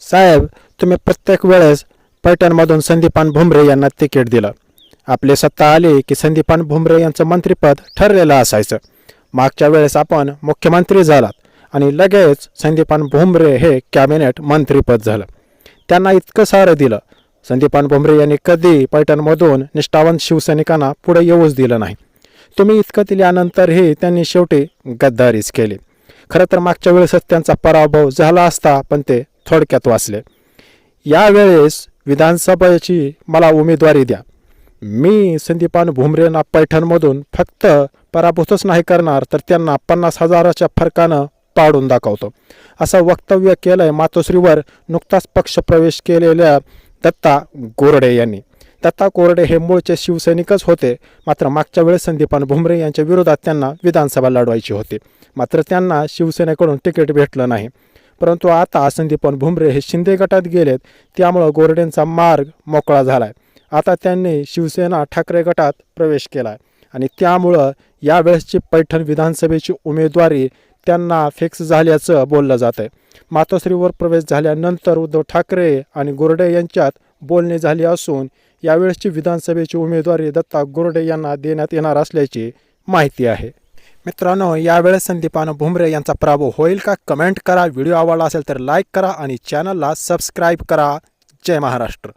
साहेब तुम्ही प्रत्येक वेळेस पैठणमधून संदीपान भुमरे यांना तिकीट दिलं. आपली सत्ता आली की संदीपान भुमरे यांचं मंत्रिपद ठरलेलं असायचं. मागच्या वेळेस आपण मुख्यमंत्री झालात आणि लगेच संदीपान भुमरे हे कॅबिनेट मंत्रीपद झालं. त्यांना इतकं सारं दिलं. संदीपान भुमरे यांनी कधी पैठणमधून निष्ठावंत शिवसैनिकांना पुढे येऊच दिलं नाही. तुम्ही इतकं दिल्यानंतरही त्यांनी शेवटी गद्दारीच केली. खरं तर मागच्या वेळेसच त्यांचा पराभव झाला असता पण ते थोडक्यात वाचले. यावेळेस विधानसभेची मला उमेदवारी द्या. मी संदीपान भुमरेंना पैठणमधून फक्त पराभूतच नाही करणार तर त्यांना पन्नास हजाराच्या फरकानं पाडून दाखवतो. असं वक्तव्य केलंय मातोश्रीवर नुकताच पक्षप्रवेश केलेल्या दत्ता गोरडे यांनी. दत्ता कोरडे हे मूळचे शिवसैनिकच होते मात्र मागच्या वेळेस संदीपान भुमरे यांच्या विरोधात त्यांना विधानसभा लढवायची होती. मात्र त्यांना शिवसेनेकडून तिकीट भेटलं नाही. परंतु आता संदीपान भुमरे हे शिंदे गटात गेलेत त्यामुळं गोरडेंचा मार्ग मोकळा झाला आहे आता त्यांनी शिवसेना ठाकरे गटात प्रवेश केलाय. आणि त्यामुळं यावेळेसची पैठण विधानसभेची उमेदवारी त्यांना फिक्स झाल्याचं बोललं जात आहे मातोश्रीवर प्रवेश झाल्यानंतर उद्धव ठाकरे आणि गोरडे यांच्यात बोलणी झाली असून यावेळेसची विधानसभेची उमेदवारी दत्ता गोरडे यांना देण्यात येणार असल्याची माहिती आहे. मित्रांनो यावेळेस संदीपान भुमरे यांचा पराभव होईल का? कमेंट करा व्हिडिओ आवडला असेल तर लाईक करा आणि चॅनलला सबस्क्राईब करा. जय महाराष्ट्र.